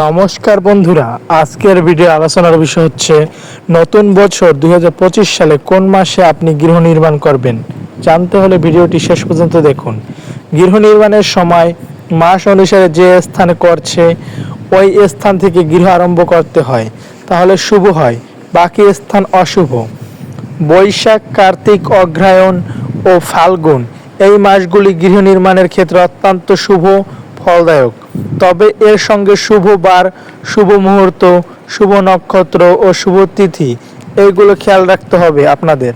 নমস্কার বন্ধুরা, আজকের ভিডিও আলোচনার বিষয় হচ্ছে নতুন বছর দুই হাজার পঁচিশ সালে কোন মাসে আপনি গৃহ নির্মাণ করবেন? জানতে হলে ভিডিওটি শেষ পর্যন্ত দেখুন। গৃহ নির্মাণের সময় মাস অনুসারে যে স্থানে করছে, ওই স্থান থেকে গৃহ আরম্ভ করতে হয়। তাহলে শুভ হয়, বাকি স্থান অশুভ। বৈশাখ, কার্তিক অগ্রায়ণ ও ফাল্গুন, এই মাসগুলি গৃহ নির্মাণের ক্ষেত্রে অত্যন্ত শুভ ফলদায়ক। তবে এর সঙ্গে শুভ বার, শুভ মুহূর্ত, শুভ নক্ষত্র ও শুভ তিথি এইগুলো খেয়াল রাখতে হবে আপনাদের।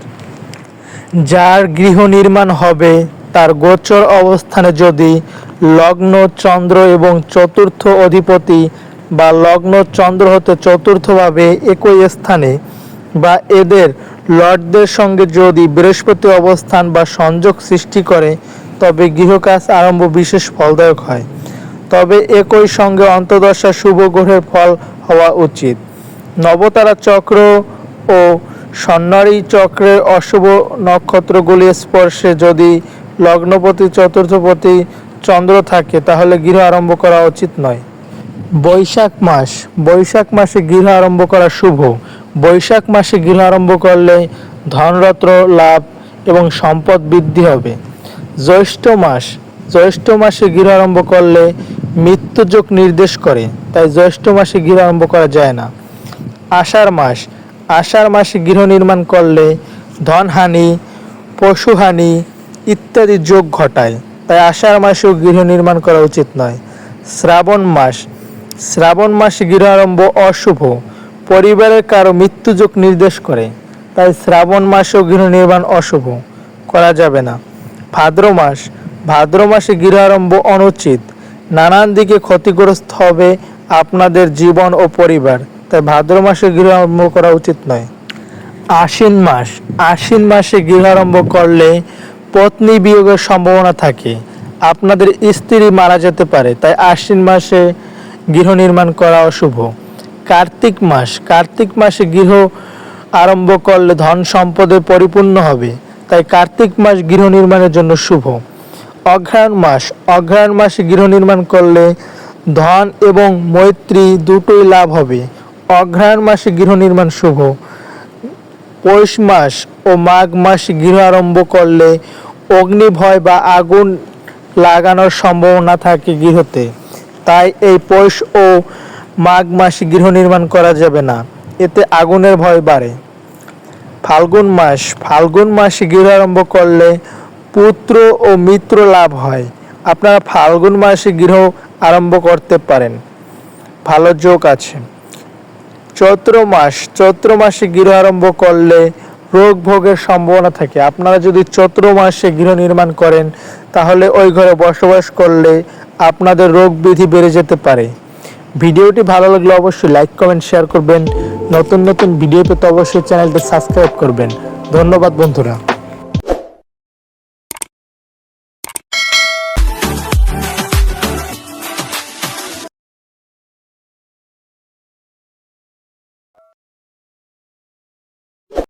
যার গৃহ নির্মাণ হবে, তার গোচর অবস্থানে যদি লগ্ন, চন্দ্র এবং চতুর্থ অধিপতি বা লগ্ন, চন্দ্র হতে চতুর্থভাবে একই স্থানে বা এদের লর্ডদের সঙ্গে যদি বৃহস্পতি অবস্থান বা সংযোগ সৃষ্টি করে, তবে গৃহকাজ আরম্ভ বিশেষ ফলদায়ক হয়। তবে একই সঙ্গে অন্তদশা শুভ গ্রহের ফল হওয়া উচিত। নবতারা চক্র ও সন্ন্যারী চক্রের অশুভ নক্ষত্রগুলির স্পর্শে যদি লগ্নপতি, চতুর্থপতি চন্দ্র থাকে, তাহলে গৃহ আরম্ভ করা উচিত নয়। বৈশাখ মাস। বৈশাখ মাসে গৃহ আরম্ভ করা শুভ। বৈশাখ মাসে গৃহ আরম্ভ করলে ধনরত্ন লাভ এবং সম্পদ বৃদ্ধি হবে। জ্যৈষ্ঠ মাস। জ্যৈষ্ঠ মাসে গৃহ আরম্ভ করলে মৃত্যুযোগ নির্দেশ করে, তাই জ্যৈষ্ঠ মাসে গৃহ আরম্ভ করা যায় না। আষাঢ় মাস, আষাঢ় মাসে গৃহ নির্মাণ করলে ধনহানি, পশুহানি ইত্যাদি যোগ ঘটায়, তাই আষাঢ় মাসেও গৃহ নির্মাণ করা উচিত নয়। শ্রাবণ মাস, শ্রাবণ মাসে গৃহ আরম্ভ অশুভ, পরিবারের কারও মৃত্যুযোগ নির্দেশ করে, তাই শ্রাবণ মাসেও গৃহ নির্মাণ অশুভ, করা যাবে না। ভাদ্র মাস, ভাদ্র মাসে গৃহ আরম্ভ অনুচিত নানান দিকে ক্ষতিগ্রস্ত হবে আপনাদের জীবন ও পরিবার। তাই ভাদ্র মাসে গৃহ আরম্ভ করা উচিত নয়। আশ্বিন মাস। আশ্বিন মাসে গৃহ আরম্ভ করলে পত্নী বিয়োগের সম্ভাবনা থাকে। আপনাদের স্ত্রী মারা যেতে পারে, তাই আশ্বিন মাসে গৃহ নির্মাণ করা অশুভ। কার্তিক মাস। কার্তিক মাসে গৃহ আরম্ভ করলে ধন সম্পদে পরিপূর্ণ হবে, তাই কার্তিক মাস গৃহ নির্মাণের জন্য শুভ। অঘ্রায়ণ মাস। অঘ্রায়ণ মাসে গৃহ নির্মাণ করলে ধন এবং মৈত্রী দুটোই লাভ হবে। অঘ্রায়ণ মাসে গৃহ নির্মাণ শুভ। পৌষ মাস ও মাঘ মাস গৃহ আরম্ভ করলে অগ্নিভয় বা আগুন লাগানোর সম্ভাবনা থাকে গৃহতে। তাই এই পৌষ ও মাঘ মাসে গৃহ নির্মাণ করা যাবে না। এতে আগুনের ভয় বাড়ে। ফাল্গুন মাস। ফাল্গুন মাসে গৃহ আরম্ভ করলে পুত্র ও মিত্র লাভ হয়। আপনারা ফাল্গুন মাসে গৃহ আরম্ভ করতে পারেন। ভালো যোগ আছে। চৈত্র মাস, চৈত্র মাসে গৃহ আরম্ভ করলে রোগ ভোগের সম্ভাবনা থাকে। আপনারা যদি চৈত্র মাসে গৃহ নির্মাণ করেন, তাহলে ওই ঘরে বসবাস করলে আপনাদের রোগ বিধি বেড়ে যেতে পারে। ভিডিওটি ভালো লাগলে অবশ্যই লাইক, কমেন্ট, শেয়ার করবেন। নতুন নতুন ভিডিও পেতে অবশ্যই চ্যানেলটি সাবস্ক্রাইব করবেন। ধন্যবাদ বন্ধুরা।